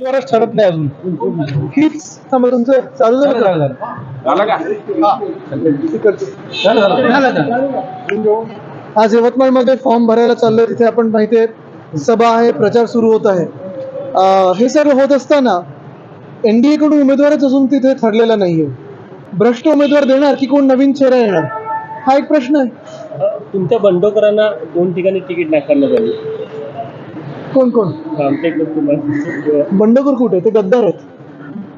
उमेदवारच ठरत नाही अजून. हीच तुमचं चालू झालं का? झालं का? आज यवतमाळमध्ये फॉर्म भरायला चाललोय तिथे आपण माहिती आहे सभा आहे प्रचार सुरू होत आहे. अं, हे सर्व होत असताना एनडीए कडून उमेदवारच अजून तिथे ठरलेला नाहीये. भ्रष्ट उमेदवार देणार की कोण नवीन चेहरा येणार? हा एक प्रश्न आहे. तुमच्या बंडखोरांना दोन ठिकाणी तिकीट नाकारण्यात आली. कोण कोण? बंडखोर कुठे? ते गद्दार आहेत.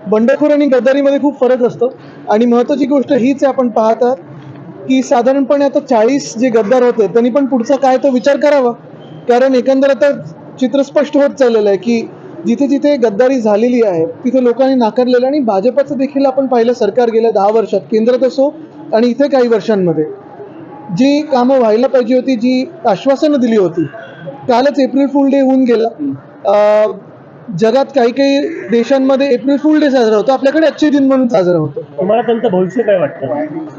बंडखोर आणि गद्दारीमध्ये खूप फरक असतो. आणि महत्वाची गोष्ट हीच आहे आपण पाहतात की साधारणपणे आता चाळीस जे गद्दार होते त्यांनी पण पुढचा काय तो विचार करावा. कारण एकंदर आता चित्र स्पष्ट होत चाललेलं आहे की जिथे जिथे गद्दारी झालेली आहे तिथे लोकांनी नाकारलेलं आणि भाजपचं देखील आपण पाहिलं सरकार गेल्या दहा वर्षात केंद्रात असो आणि इथे काही वर्षांमध्ये. जी कामं व्हायला पाहिजे होती जी आश्वासनं दिली होती कालच एप्रिल फुल डे होऊन गेला. जगात काही काही देशांमध्ये एप्रिल फुल डे साजरा होतो. आपल्याकडे अच्छे दिन म्हणून साजरा होतो. तुम्हाला त्यांचं भविष्य काय वाटतं?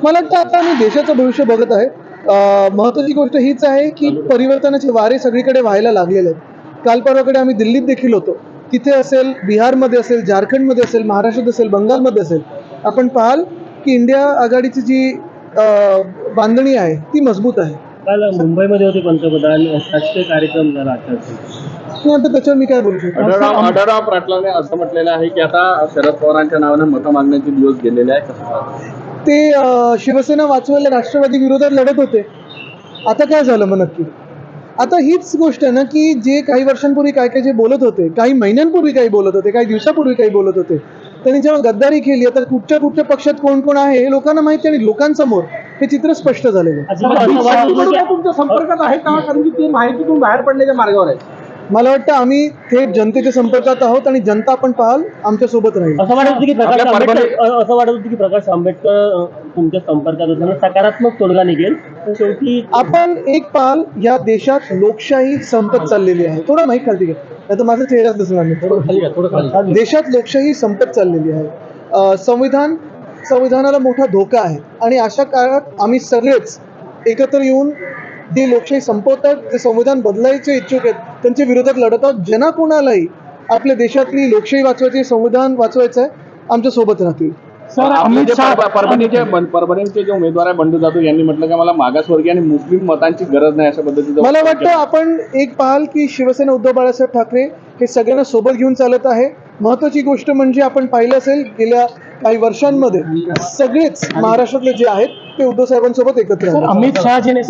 मला वाटतं आता आम्ही देशाचं भविष्य बघत आहे. अं, महत्त्वाची गोष्ट हीच आहे की परिवर्तनाचे वारे सगळीकडे व्हायला लागलेले आहेत. काल परवाकडे आम्ही दिल्लीत देखील होतो. तिथे असेल बिहारमध्ये असेल झारखंडमध्ये असेल महाराष्ट्रात असेल बंगालमध्ये असेल. आपण पाहाल की इंडिया आघाडीची जी बांधणी आहे ती मजबूत आहे. काल मुंबईमध्ये होते पंतप्रधान. राष्ट्रीय कार्यक्रम झाला नाही, आता त्याच्यावर मी काय बोलू शकतो? आढळराव आढळराव पाटलाने असं म्हटलेलं आहे की आता शरद पवारांच्या नावानं मतं मागण्याचे दिवस गेलेले आहे कसं पाहता? ते अं, शिवसेना वाचवायला राष्ट्रवादी विरोधात लढत होते. आता काय झालं मग नक्की? आता हीच गोष्ट आहे ना की जे काही वर्षांपूर्वी काय काय जे बोलत होते काही महिन्यांपूर्वी काही बोलत होते काही दिवसापूर्वी काही बोलत होते त्यांनी जेव्हा गद्दारी केली आता कुठच्या कुठच्या पक्षात कोण कोण आहे हे लोकांना माहिती आणि लोकांसमोर. हे चित्र स्पष्ट झालेलं आहे. तुमच्या संपर्कात आहे का? कारण की ते माहितीतून बाहेर पडण्याच्या मार्गावर आहे मला वाटतं आम्ही थेट जनतेच्या संपर्कात आहोत आणि जनता आपण पाहाल आमच्यासोबत राहील. असं वाटत होतं की प्रकाश आंबेडकर असं वाटत होतं की प्रकाश आंबेडकर तुमच्या संपर्कात असताना सकारात्मक तोडगा निघेल. पण शेवटी आपण एक पाल या देशात लोकशाही संपत चाललेली आहे. थोडं माहीत खालती घ्या. नाही तर माझा चेहराच दिसणार नाही. देशात लोकशाही संपत चाललेली आहे. संविधान संविधानाला मोठा धोका आहे. आणि अशा काळात आम्ही सगळेच एकत्र येऊन जे लोकशाही संपवतात जे संविधान बदलायचे इच्छुक आहेत त्यांच्या विरोधात लढत आहोत. ज्यांना कोणालाही आपल्या देशातली लोकशाही वाचवायची संविधान वाचवायचं आहे आमच्यासोबत राहतील. जे परभ- परभणीचे परभणीचे जे उमेदवार आहे बंडू जाधव यांनी म्हटलं की मला मागासवर्गीय आणि मुस्लिम मतांची गरज नाही अशा पद्धतीचं मला वाटतं आपण एक पाहाल की शिवसेना उद्धव बाळासाहेब ठाकरे हे सगळ्यांना सोबत घेऊन चालत आहे. महत्वाची गोष्ट म्हणजे आपण पाहिलं असेल गेल्या काही वर्षांमध्ये सगळेच महाराष्ट्रातले जे आहेत ते उद्धव साहेबांसोबत एकत्र आहेत अमित शहाजीने